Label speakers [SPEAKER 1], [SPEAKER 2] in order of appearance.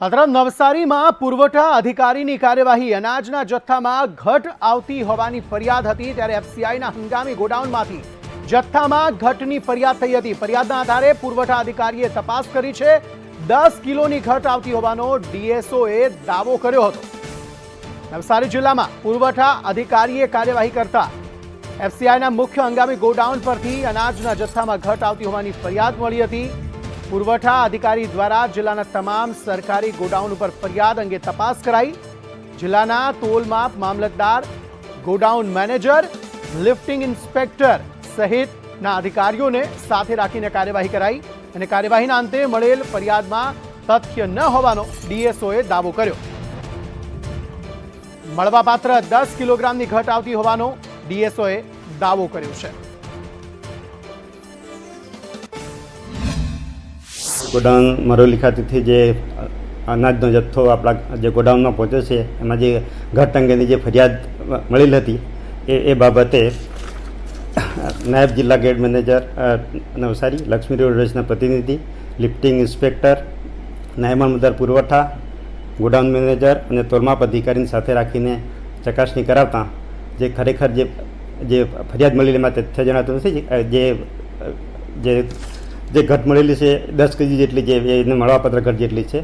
[SPEAKER 1] આ નવસારીમાં પુરવઠા અધિકારીની કાર્યવાહી. અનાજના જથ્થામાં ઘટ આવતી હોવાની ફરિયાદ હતી ત્યારે એફસીઆઈના હંગામી ગોડાઉનમાંથી. જથ્થામાં ઘટની ફરિયાદ થઈ હતી. ફરિયાદના આધારે પુરવઠા અધિકારીએ તપાસ કરી છે. દસ કિલોની ઘટ આવતી હોવાનો ડીએસઓએ દાવો કર્યો હતો. નવસારી જિલ્લામાં પુરવઠા અધિકારીએ કાર્યવાહી કરતા એફસીઆઈના મુખ્ય હંગામી ગોડાઉન પરથી અનાજના જથ્થામાં ઘટ આવતી હોવાની ફરિયાદ મળી હતી. પુરવઠા અધિકારી દ્વારા જિલ્લાના તમામ સરકારી ગોડાઉન ઉપર ફરિયાદ અંગે તપાસ કરાઈ. જિલ્લાના તોલમાપ મામલતદાર, ગોડાઉન મેનેજર, લિફ્ટિંગ ઇન્સ્પેક્ટર સહિતના અધિકારીઓને સાથે રાખીને કાર્યવાહી કરાઈ અને કાર્યવાહીના અંતે મળેલ ફરિયાદમાં તથ્ય ન હોવાનો ડીએસઓએ દાવો કર્યો. મળવાપાત્ર દસ કિલોગ્રામની ઘટ આવતી હોવાનો ડીએસઓએ દાવો કર્યો છે.
[SPEAKER 2] ગોડાઉન મરોલી ખાતેથી જે અનાજનો જથ્થો આપણા જે ગોડાઉનમાં પહોંચ્યો છે, એમાં જે ઘટ અંગેની જે ફરિયાદ મળેલ હતી, એ એ બાબતે નાયબ જિલ્લા ગેટ મેનેજર નવસારી, લક્ષ્મી રોડવેઝના પ્રતિનિધિ, લિફ્ટિંગ ઇન્સ્પેક્ટર નાયબ મામલતદાર પુરવઠા, ગોડાઉન મેનેજર અને તોલમાપ અધિકારીની સાથે રાખીને ચકાસણી કરાવતા, જે ખરેખર જે જે ફરિયાદ મળેલી એમાં તથ્ય જણાતું નથી, જે જે જે ઘટ મળેલી છે દસ કેજી જેટલી જે એને મળવાપાત્ર ઘટ જેટલી છે.